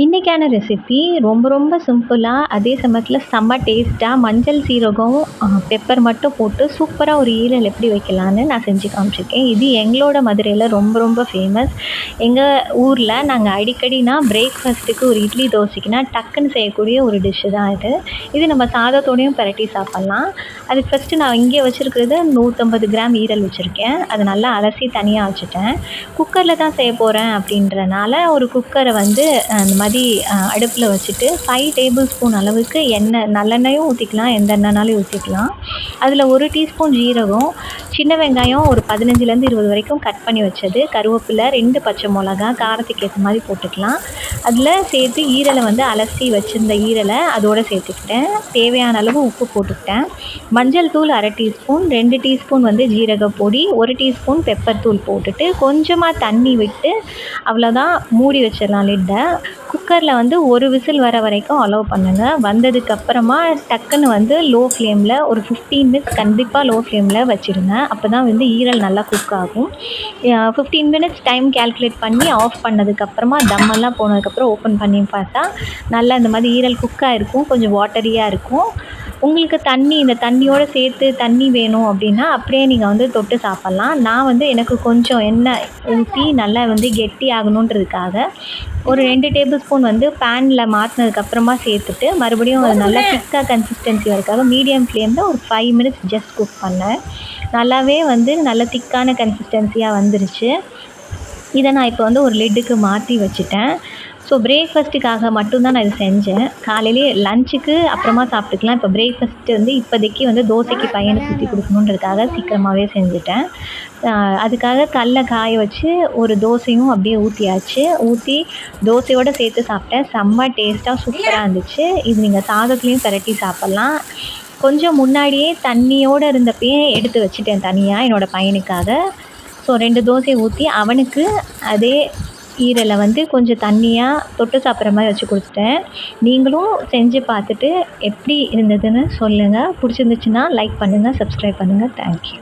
இன்றைக்கான ரெசிபி ரொம்ப ரொம்ப சிம்பிளாக அதே சமயத்தில் செம்ம டேஸ்ட்டாக மஞ்சள் சீரகம் பெப்பர் மட்டும் போட்டு சூப்பராக ஒரு ஈரல் எப்படி வைக்கலான்னு நான் செஞ்சு காமிச்சிருக்கேன். இது எங்களோட மதுரையில் ரொம்ப ரொம்ப ஃபேமஸ் எங்கள் ஊரில் நாங்கள் அடிக்கடினா பிரேக்ஃபாஸ்ட்டுக்கு ஒரு இட்லி தோசைக்குனா டக்குன்னு செய்யக்கூடிய ஒரு டிஷ்ஷு தான் இது. இது நம்ம சாதத்தோடையும் பரட்டி சாப்பிட்லாம். அதுக்கு ஃபஸ்ட்டு நான் இங்கே வச்சுருக்கிறது நூற்றம்பது கிராம் ஈரல் வச்சுருக்கேன். அதை நல்லா அலசி தனியாக வச்சுட்டேன். குக்கரில் தான் செய்ய போகிறேன் அப்படின்றனால ஒரு குக்கரை வந்து அந்த மாதிரி அடுப்பில் வச்சுட்டு ஃபைவ் டேபிள் ஸ்பூன் அளவுக்கு எண்ணெய் நல்லெண்ணெயும் ஊற்றிக்கலாம் எந்த எண்ணெய்னாலும் ஊற்றிக்கலாம் அதில் ஒரு டீஸ்பூன் ஜீரகம் சின்ன வெங்காயம் ஒரு பதினஞ்சுலேருந்து இருபது வரைக்கும் கட் பண்ணி வச்சது. கருவேப்பிலை ரெண்டு பச்சை மிளகா காரத்துக்கு ஏற்ற மாதிரி போட்டுக்கலாம். அதில் சேர்த்து ஈரலை வந்து அலசி வச்சுருந்த ஈரலை அதோடு சேர்த்துக்கிட்டேன். தேவையான அளவு உப்பு போட்டுக்கிட்டேன். மஞ்சள் தூள் அரை டீஸ்பூன் ரெண்டு டீஸ்பூன் வந்து ஜீரக பொடி ஒரு டீஸ்பூன் பெப்பர் தூள் போட்டுட்டு கொஞ்சமாக தண்ணி விட்டு அவ்வளோதான் மூடி வச்சிடலாம் லிட்டை. குக்கரில் வந்து ஒரு விசில் வர வரைக்கும் அலோவ் பண்ணுங்கள் வந்ததுக்கப்புறமா டக்குன்னு வந்து லோ ஃப்ளேமில் ஒரு ஃபிஃப்டீன் மினிட்ஸ் கண்டிப்பாக லோ ஃப்ளேமில் வச்சுருங்க. அப்போ தான் வந்து ஈரல் நல்லா குக் ஆகும். ஃபிஃப்டீன் மினிட்ஸ் டைம் கேல்குலேட் பண்ணி ஆஃப் பண்ணதுக்கப்புறமா தம்மெல்லாம் போனதுக்கப்புறம் ஓப்பன் பண்ணி பார்த்தா நல்லா இந்த மாதிரி ஈரல் குக்காக இருக்கும். கொஞ்சம் வாட்டரியாக இருக்கும். உங்களுக்கு தண்ணி இந்த தண்ணியோடு சேர்த்து தண்ணி வேணும் அப்படின்னா அப்படியே நீங்கள் வந்து தொட்டு சாப்பிட்லாம். நான் வந்து எனக்கு கொஞ்சம் எண்ணெய் ஊற்றி நல்லா வந்து கெட்டி ஆகணுன்றதுக்காக ஒரு ரெண்டு டேபிள் ஸ்பூன் வந்து பேனில் மாற்றினதுக்கப்புறமா சேர்த்துட்டு மறுபடியும் அது நல்லா திக்காக கன்சிஸ்டன்சி வரதுக்காக மீடியம் ஃப்ளேமில் ஒரு ஃபைவ் மினிட்ஸ் ஜஸ்ட் குக் பண்ணேன். நல்லாவே வந்து நல்ல திக்கான கன்சிஸ்டன்சியாக வந்துருச்சு. இதை நான் இப்போ வந்து ஒரு லிட்டுக்கு மாற்றி வச்சுட்டேன். ஸோ பிரேக்ஃபாஸ்ட்டுக்காக மட்டும்தான் நான் இது செஞ்சேன். காலையிலே லஞ்சுக்கு அப்புறமா சாப்பிட்டுக்கலாம். இப்போ பிரேக்ஃபாஸ்ட்டு வந்து இப்போதைக்கு வந்து தோசைக்கு பையனுக்கு ஊற்றி கொடுக்கணுன்றதுக்காக சீக்கிரமாகவே செஞ்சுட்டேன். அதுக்காக கல்லை காய வச்சு ஒரு தோசையும் அப்படியே ஊற்றியாச்சு ஊற்றி தோசையோடு சேர்த்து சாப்பிட்டேன். செம்ம டேஸ்ட்டாக சூப்பராக இருந்துச்சு. இது நீங்கள் சாதத்துலேயும் பரட்டி சாப்பிட்லாம். கொஞ்சம் முன்னாடியே தண்ணியோடு இருந்தப்பயே எடுத்து வச்சுட்டேன் தனியாக என்னோடய பையனுக்காக. ஸோ ரெண்டு தோசையை ஊற்றி அவனுக்கு அதே ஈரலை வந்து கொஞ்சம் தண்ணியாக தொட்டு சாப்பிட்ற மாதிரி வச்சு கொடுத்துட்டேன். நீங்களும் செஞ்சு பார்த்துட்டு எப்படி இருந்ததுன்னு சொல்லுங்கள் பிடிச்சிருந்துச்சுன்னா லைக் பண்ணுங்கள் சப்ஸ்கிரைப் பண்ணுங்கள் தேங்க்யூ